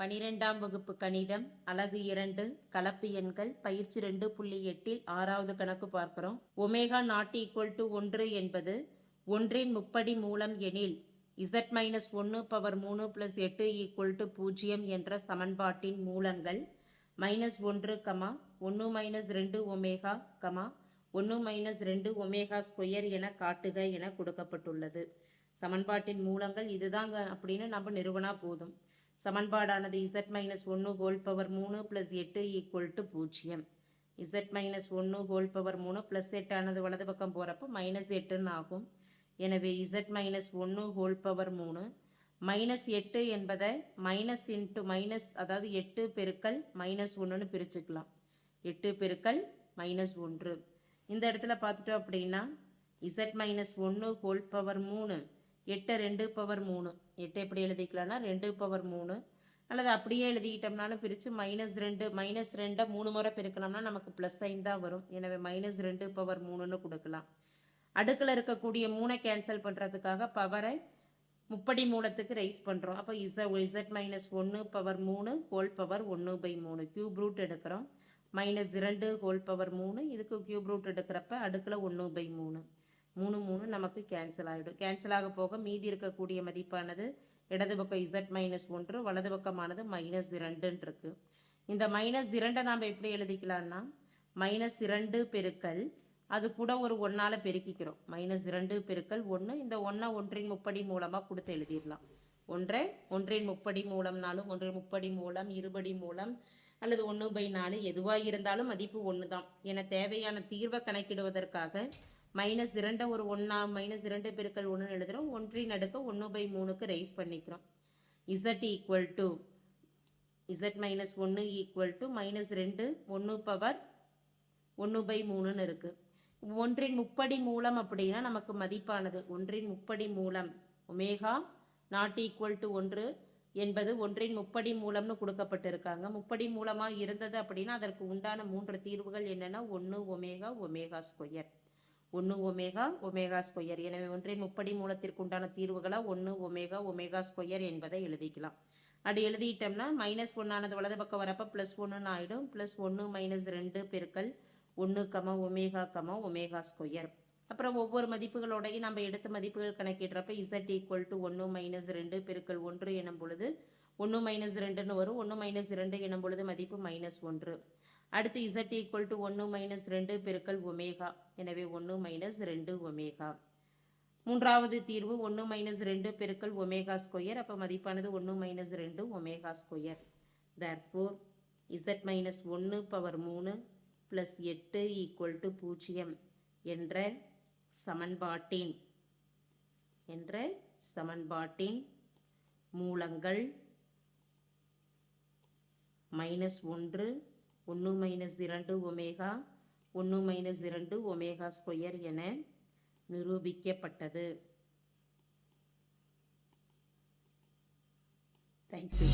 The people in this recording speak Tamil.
பனிரெண்டாம் வகுப்பு கணிதம் அலகு இரண்டு கலப்பு எண்கள் பயிற்சி ரெண்டு புள்ளி எட்டில் ஆறாவது கணக்கு பார்க்கிறோம். ஒமேகா நாட் ஈக்குவல் டு ஒன்று என்பது ஒன்றின் முப்படி மூலம் எனில் இசட் மைனஸ் ஒன்று பவர் மூணு ப்ளஸ் எட்டு ஈக்குவல் டு பூஜ்ஜியம் என்ற சமன்பாட்டின் மூலங்கள் மைனஸ் ஒன்று கமா ஒன்று மைனஸ் ரெண்டு ஒமேகா கமா ஒன்று மைனஸ் ரெண்டு ஒமேகா ஸ்கொயர் என காட்டுக என கொடுக்கப்பட்டுள்ளது. சமன்பாட்டின் மூலங்கள் இதுதாங்க அப்படின்னு நம்ம நிறுவனா போதும். சமன்பாடானது இசட் மைனஸ் ஒன்று ஹோல் பவர் மூணு ப்ளஸ் எட்டு ஈக்குவல் டு பூஜ்ஜியம். இசட் மைனஸ் ஒன்று ஹோல் பவர் மூணு ப்ளஸ் எட்டானது வலது பக்கம் போகிறப்போ மைனஸ் எட்டுன்னு ஆகும். எனவே இசட் மைனஸ் ஒன்று ஹோல் பவர் மூணு மைனஸ் எட்டு என்பதை மைனஸ் இன்ட்டு மைனஸ் அதாவது எட்டு பெருக்கல் மைனஸ் ஒன்றுன்னு பிரிச்சுக்கலாம். எட்டு பெருக்கல் மைனஸ் ஒன்று. இந்த இடத்துல பார்த்துட்டோம் அப்படின்னா இசட் மைனஸ் ஒன்று ஹோல் பவர் மூணு எட்டை ரெண்டு பவர் மூணு. எட்டு எப்படி எழுதிக்கலாம்னா ரெண்டு பவர் மூணு. அல்லது அப்படியே எழுதிக்கிட்டோம்னாலும் பிரித்து மைனஸ் ரெண்டு மைனஸ் ரெண்டை மூணு முறை பெருக்கணும்னா நமக்கு ப்ளஸ் சைன் தான் வரும். எனவே மைனஸ் ரெண்டு பவர் மூணுன்னு கொடுக்கலாம். அடுக்கில் இருக்கக்கூடிய மூணை கேன்சல் பண்ணுறதுக்காக பவரை முப்படி மூலத்துக்கு ரைஸ் பண்ணுறோம் அப்போ இச இசட் மைனஸ் ஒன்று பவர் மூணு ஹோல் பவர் ஒன்று பை மூணு. கியூப் ரூட் எடுக்கிறோம். மைனஸ் இரண்டு ஹோல் பவர் மூணு. இதுக்கு கியூப் ரூட் எடுக்கிறப்ப அடுக்கில் ஒன்று பை மூணு. மூணு மூணு நமக்கு கேன்சல் ஆகிடும் கேன்சல் ஆக போக மீதி இருக்கக்கூடிய மதிப்பானது இடது பக்கம் இசட் மைனஸ் ஒன்று வலது பக்கமானது மைனஸ் இரண்டுன்னு இருக்கு இந்த மைனஸ் இரண்டை நாம் எப்படி எழுதிக்கலாம்னா மைனஸ் இரண்டு பெருக்கல் அது கூட ஒரு ஒன்றால் பெருக்கிக்கிறோம். மைனஸ் இரண்டு பெருக்கல் ஒன்று இந்த ஒன்றை ஒன்றின் முப்படி மூலமாக கொடுத்து எழுதிடலாம். ஒன்றை ஒன்றின் முப்படி மூலம்னாலும் ஒன்றின் முப்படி மூலம் இருபடி மூலம் அல்லது ஒன்று பை நாலு எதுவாக இருந்தாலும் மதிப்பு ஒன்று தான் என தேவையான தீர்வை கணக்கிடுவதற்காக மைனஸ் இரண்டு ஒரு ஒன்றா மைனஸ் இரண்டு பெருக்கல் ஒன்றுன்னு எழுதுகிறோம் ஒன்றின் அடுக்க ஒன்று பை மூணுக்கு ரைஸ் பண்ணிக்கிறோம். Z equal to Z minus ஒன்று ஈக்குவல் டு மைனஸ் ரெண்டு ஒன்று பவர் ஒன்று பை மூணுன்னு இருக்குது ஒன்றின் முப்படி மூலம் அப்படின்னா நமக்கு மதிப்பானது. ஒன்றின் முப்படி மூலம் ஒமேகா நாட் ஈக்குவல் டு ஒன்று என்பது ஒன்றின் முப்படி மூலம்னு கொடுக்கப்பட்டிருக்காங்க. முப்படி மூலமாக இருந்தது அப்படின்னா அதற்கு உண்டான மூன்று தீர்வுகள் என்னென்னா ஒன்று ஒமேகா ஒமேகா ஸ்கொயர் ஒன்று ஒமேகா ஒமேகா ஸ்கொயர். எனவே ஒன்றின் முப்படி மூலத்திற்கு உண்டான தீர்வுகளாக ஒன்று ஒமேகா ஒமேகா ஸ்கொயர் என்பதை எழுதிக்கலாம். அப்படி எழுதிட்டோம்னா மைனஸ் ஒன்றானது வலது பக்கம் வரப்போ ப்ளஸ் ஒன்றுன்னு ஆகிடும் ப்ளஸ் ஒன்று மைனஸ் ரெண்டு பெருக்கல் ஒன்று கம ஒமேகா கம ஒமேகா ஸ்கொயர். அப்புறம் ஒவ்வொரு மதிப்புகளோடையும் நம்ம எடுத்த மதிப்புகள் கணக்கிடுறப்ப இசட் ஈக்குவல் டு ஒன்று மைனஸ் ரெண்டு பெருக்கல் ஒன்று எனும் பொழுது ஒன்று மைனஸ் ரெண்டுன்னு வரும். ஒன்று மைனஸ் ரெண்டு எனும் பொழுது மதிப்பு மைனஸ் ஒன்று. அடுத்து இசட் ஈக்குவல் டு ஒன்று மைனஸ் ரெண்டு பெருக்கல் ஒமேகா. எனவே ஒன்று மைனஸ் ரெண்டு ஒமேகா. மூன்றாவது தீர்வு ஒன்று மைனஸ் ரெண்டு பெருக்கல் ஒமேகா ஸ்கொயர் அப்போ மதிப்பானது ஒன்று மைனஸ் ரெண்டு omega square therefore Z minus ஒன்று பவர் மூணு ப்ளஸ் எட்டு ஈக்குவல் டு பூஜ்ஜியம் என்ற சமன்பாட்டின் என்ற சமன்பாட்டின் மூலங்கள் மைனஸ் ஒன்று ஒன்று மைனஸ் இரண்டு ஒமேகா ஒன்று மைனஸ் இரண்டு ஒமேகா ஸ்கொயர் என நிரூபிக்கப்பட்டது. தேங்க்யூ